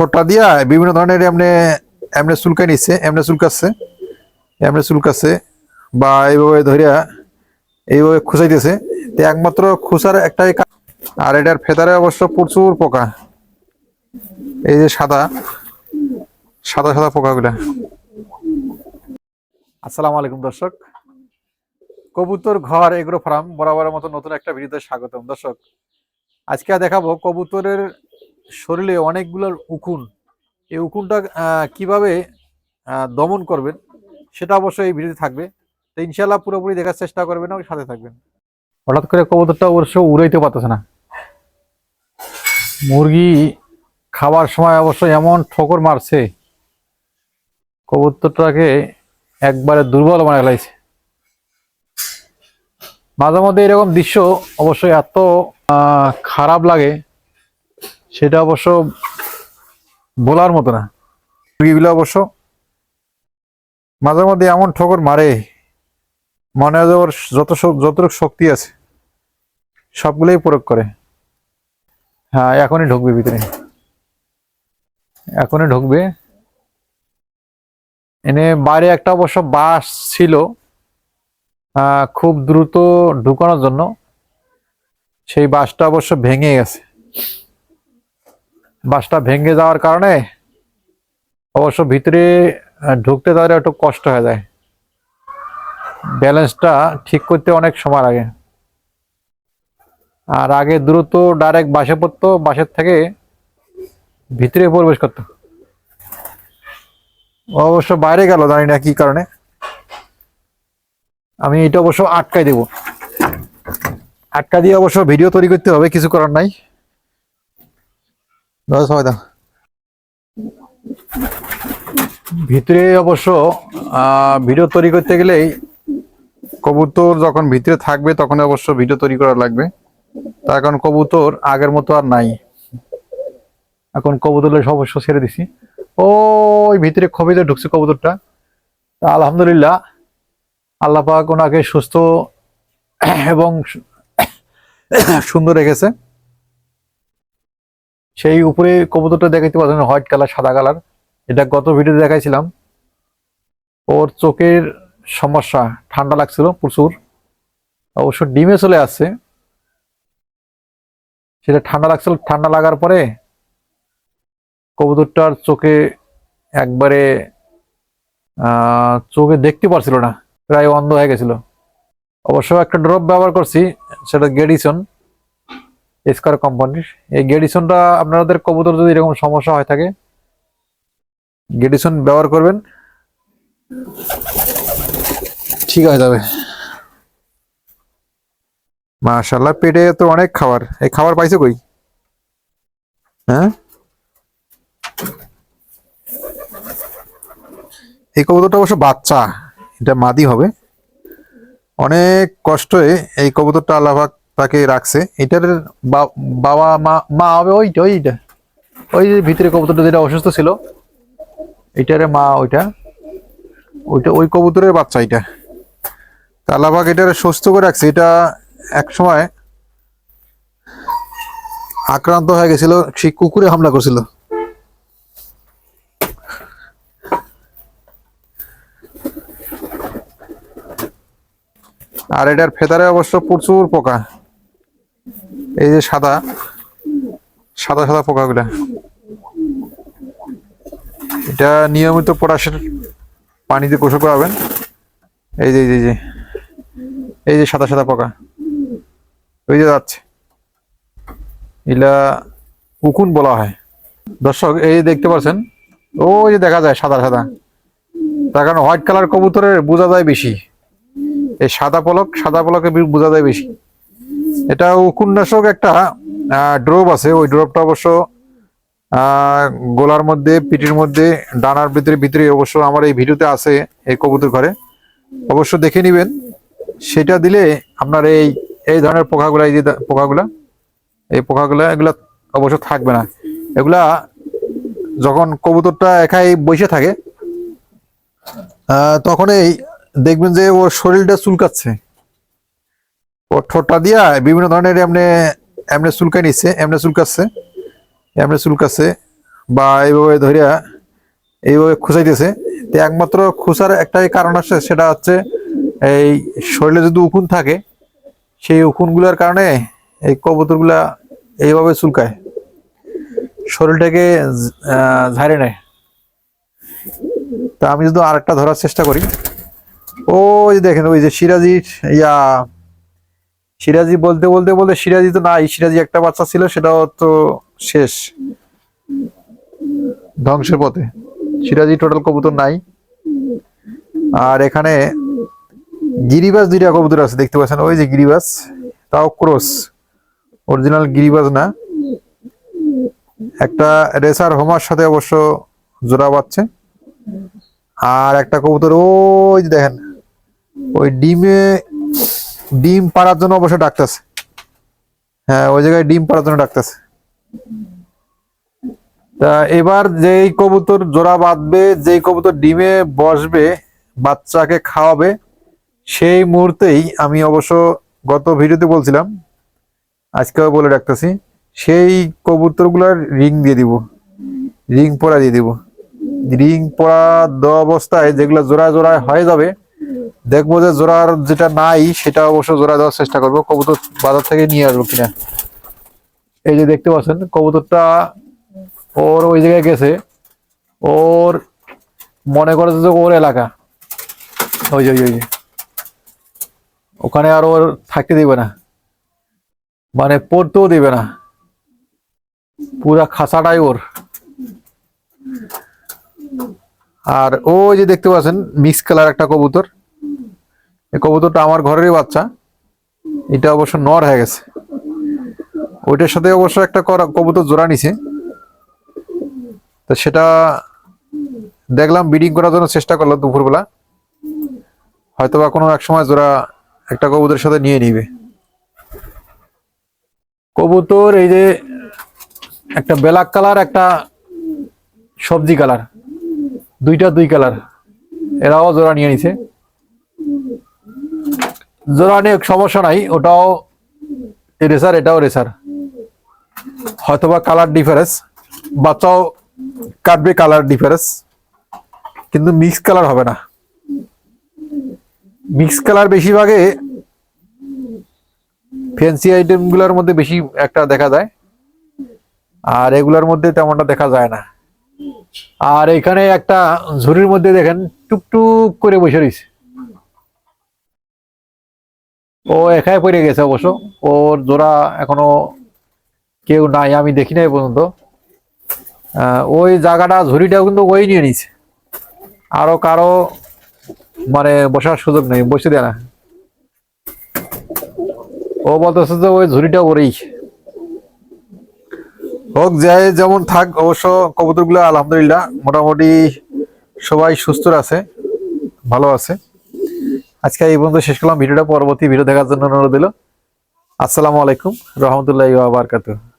ঠোঁটটা দিয়া বিভিন্ন ধরনের এমনি এমনি চুলকাই নিচ্ছে এমনি চুলকাচ্ছে এমনি চুলকাচ্ছে, বা এইভাবে ধরিয়া এইভাবে খুঁচাইতেছে। তো একমাত্র খুসার একটাই আর এটার ফেদারে অবশ্য প্রচুর পোকা। এই যে সাদা সাদা সাদা পোকাগুলা। আসসালামু আলাইকুম দর্শক। কবুতর ঘর এগ্রো ফার্ম বরাবরের মতো নতুন একটা ভিডিওতে স্বাগতম। দর্শক, আজকে দেখাবো কবুতরের শরীরে অনেকগুলো উকুন। এই উকুনটা কীভাবে দমন করবেন, সেটা অবশ্যই এই ভিডিওতে থাকবে। তো ইনশাল্লাহ পুরোপুরি দেখার চেষ্টা করবেন এবং সাথে থাকবেন। হঠাৎ করে কবুতরটা অবশ্য উড়াইতে পারতেছে না। মুরগি খাবার সময় অবশ্য এমন ঠোকর মারছে, কবুতরটাকে একবারে দুর্বল বানায় ফেলাইছে। মাঝে মধ্যে এরকম দৃশ্য অবশ্যই এত খারাপ লাগে সেটা অবশ্য বলার মতো না। মুরগিগুলো অবশ্য মাঝে মধ্যে এমন ঠোকর মারে, মনে হয় ওর যত যতটুকু শক্তি আছে, সবগুলোই প্রয়োগ করে। হ্যাঁ এখনই ঢুকবে ভিতরে। এখনই ঢুকবে। এনে বাইরে একটা অবশ্য বাস ছিল খুব দ্রুত ঢুকানোর জন্য। সেই বাসটা অবশ্য ভেঙে গেছে। বাসটা ভেঙে যাওয়ার কারণে অবশ্য ভিতরে ঢুকতে তাদের একটু কষ্ট হয়ে যায়। ব্যালেন্সটা ঠিক করতে অনেক সময় লাগে। আর আগে দ্রুত ডাইরেক্ট বাসে পড়তো, বাসের থেকে ভিতরে প্রবেশ করতো। অবশ্য বাইরে গেল, জানি না কি কারণে। আমি এটা অবশ্য আটকাই দেব। আটকা দিয়ে অবশ্য ভিডিও তৈরি করতে হবে, কিছু করার নাই। ভিতরে অবশ্য ভিডিও তৈরি করতে গেলেই কবুতর যখন ভিতরে থাকবে, তখন অবশ্য ভিডিও তৈরি করা লাগবে। তার কারণ কবুতর আগের মতো আর নাই। এখন কবুতর অবশ্য ছেড়ে দিছি। ওই ভিতরে খবিতে ঢুকছে কবুতরটা। তা আলহামদুলিল্লাহ, আল্লাহ পাক ওনাকে সুস্থ এবং সুন্দর রেখেছে। সেই উপরে কবুতরটা দেখাইতে পারছেন হোয়াইট কালার, সাদা কালার। এটা গত ভিডিওতে দেখাইছিলাম। ওর চোখের সমস্যা, ঠান্ডা লাগছিল প্রচুর। অবশ্য ডিমে চলে আসছে। সেটা ঠান্ডা লাগছিল, ঠান্ডা লাগার পরে কবুতরটার চোখে একবারে চোখে দেখতে পারছিল না। প্রায় অন্ধ হয়ে গেছিল। অবশ্য একটা ড্রপ ব্যবহার করছি, সেটা গেডিসন এসকার কোম্পানির এই গেডিসনটা আপনাদের কবুতর যদি এরকম সমস্যা হয়ে থাকে গেডিসন ব্যবহার করবেন। ঠিক হয়ে যাবে। মাশাল্লাহ পেটে তো অনেক খাবার। এই খাবার পাইছে কই? হ্যাঁ? এই কবুতরটা অবশ্য বাচ্চা এটা মাদি হবে। অনেক কষ্টে এই কবুতরটা আল্লাহাক তাকে রাখছে। এটার বাবা, মা মা হবে ওইটা ওইটা ওই যে ভিতরে কবুতরটা যেটা অসুস্থ ছিল, এটারে মা ওইটা ওইটা, ওই কবুতরের বাচ্চা এটা। তা আল্লাহাক এটারে সুস্থ করে রাখছে। এটা এক সময় আক্রান্ত হয়ে গেছিল সেই কুকুরে হামলা করছিল। আর এটার ফেদারে অবশ্য প্রচুর পোকা। এই যে সাদা সাদা সাদা পোকাগুলা। এটা নিয়মিত পটাশের পানিতে গোসল করাবেন। এই যে এই যে, এই যে সাদা সাদা পোকা। ওই যে যাচ্ছে। এগুলা উকুন বলা হয়। দর্শক এই দেখতে পাচ্ছেন ওই যে দেখা যায় সাদা সাদা। তার কারণ হোয়াইট কালার কবুতরের বোঝা যায় বেশি। এই সাদা পলক সাদা পলকে বোঝা যায় বেশি। এটা উকুন্নাশক একটা ড্রপ আছে। ওই ড্রপটা অবশ্য গোলার মধ্যে পিঠির মধ্যে, ডানার ভিতরে ভিতরে অবশ্য আমার এই ভিডিওতে আছে, এই কবুতর ঘরে। অবশ্য দেখে নিবেন। সেটা দিলে আপনার এই এই ধরনের পোকাগুলা, এই যে পোকাগুলা, এই পোকাগুলা, এগুলা অবশ্য থাকবে না। এগুলা যখন কবুতরটা একাই বসে থাকে তখন এই দেখবেন যে ওর শরীরটা চুলকাচ্ছে। ঠোঁটটা দিয়া বিভিন্ন ধরনের এমনি এমনি চুলকাই নিচ্ছে এমনি চুলকাচ্ছে এমনি চুলকাচ্ছে, বা এইভাবে ধরিয়া এইভাবে খুঁচাইতেছে। তো একমাত্র খুচার একটাই কারণ আছে, সেটা হচ্ছে এই শরীরে যদি উকুন থাকে, সেই উকুনগুলোর কারণে এই কবুতরগুলা এইভাবে চুলকায়। শরীরটাকে ঝাড়ে নেয়। তা আমি যদি আরেকটা ধরার চেষ্টা করি, ওই যে দেখেন, ওই যে সিরাজির ইয়া সিরাজি বলতে বলতে বলতে সিরাজি তো নাই সিরাজি একটা বাচ্চা ছিল সেটাও তো শেষ। ধ্বংসের পথে। সিরাজি টোটাল কবুতর নাই। আর এখানে গিরিবাজ দুইটা কবুতর আছে দেখতে পাচ্ছেন? ওই যে গিরিবাজ তাও ক্রস। অরিজিনাল গিরিবাজ না। একটা রেসার হোমার সাথে অবশ্য জোড়া পাচ্ছে আর একটা কবুতর ওই যে দেখেন ওই ডিমে ডিম পাড়ার জন্য অবশ্য ডাকতেছে। হ্যাঁ ওই জায়গায় ডিম পাড়ার জন্য ডাকতেছে। তা এবার যেই কবুতর জোড়া বাঁধবে, যেই কবুতর ডিমে বসবে, বাচ্চাকে খাওয়াবে, সেই মুহূর্তেই আমি অবশ্য গত ভিডিওতে বলছিলাম, আজকেও বলে রাখতেছি সেই কবুতরগুলার রিং দিয়ে দিব। রিং পরা দিয়ে দিব। রিং পরা দেওয়া অবস্থায় যেগুলো জোড়া জোড়া হয়ে যাবে দেখব যে জোড়ার যেটা নাই, সেটা অবশ্য জোড়া দেওয়ার চেষ্টা করব। কবুতর বাজার থেকে নিয়ে আসব কিনা। এই যে দেখতে পাচ্ছেন, কবুতরটা ওর ওই জায়গায় গেছে। ওর মনে করে যে ওর এলাকা। ওই যে, ওই ওখানে আর ওর থাকতে দিবে না। মানে পড়তেও দিবে না। পুরা খাসাটাই ওর। আর ওই যে দেখতে পাচ্ছেন, মিক্স কালার একটা কবুতর। এই কবুতরটা আমার ঘরেরই বাচ্চা। এটা অবশ্য নর হয়ে গেছে। ওইটার সাথে অবশ্য একটা কবুতর জোড়া নিছে। তো সেটা দেখলাম বিডিং করার জন্য চেষ্টা করলাম দুপুরবেলা। হয়তো বা কোনো এক সময় জোড়া একটা কবুতরের সাথে নিয়ে নিবে। কবুতর এই যে একটা ব্ল্যাক কালার, একটা সবজি কালার। দুইটা দুই কালার। এরাও জোড়া নিয়ে নিছে। জোড়া নিয়ে সমস্যা নাই, ওটাও রেসার এটাও রেসার হয়তোবা কালার ডিফারেন্স বাচ্চাও কাটবে কালার ডিফারেন্স কিন্তু মিক্স কালার হবে না। মিক্স কালার বেশিরভাগে ফ্যান্সি আইটেমগুলোর মধ্যে বেশি একটা দেখা যায়, আর এগুলোর মধ্যে তেমনটা দেখা যায় না। আর এখানে একটা ঝুড়ির মধ্যে দেখেন টুকটুক করে বসে রয়েছে। ও একাই পড়ে গেছে অবশ্য। ওর জোড়া এখনও কেউ নাই, আমি দেখি নাই পর্যন্ত। ওই জায়গাটা, ঝুড়িটাও কিন্তু ওই নিয়ে নিছে আরও কারও মানে বসার সুযোগ নেই বসে দেয় না। ও বলতেছে যে ওই ঝুড়িটা ওরেই। হোক, যাই যেমন থাক, অবশ্য কবুতরগুলো আলহামদুলিল্লাহ মোটামুটি সবাই সুস্থ আছে, ভালো আছে। আজকে এই পর্যন্ত শেষ করলাম। ভিডিওটা পরবর্তী ভিডিও দেখার জন্য অনুরোধ দিল আসসালামু আলাইকুম। রহমতুল্লাহ বারকাতুহ।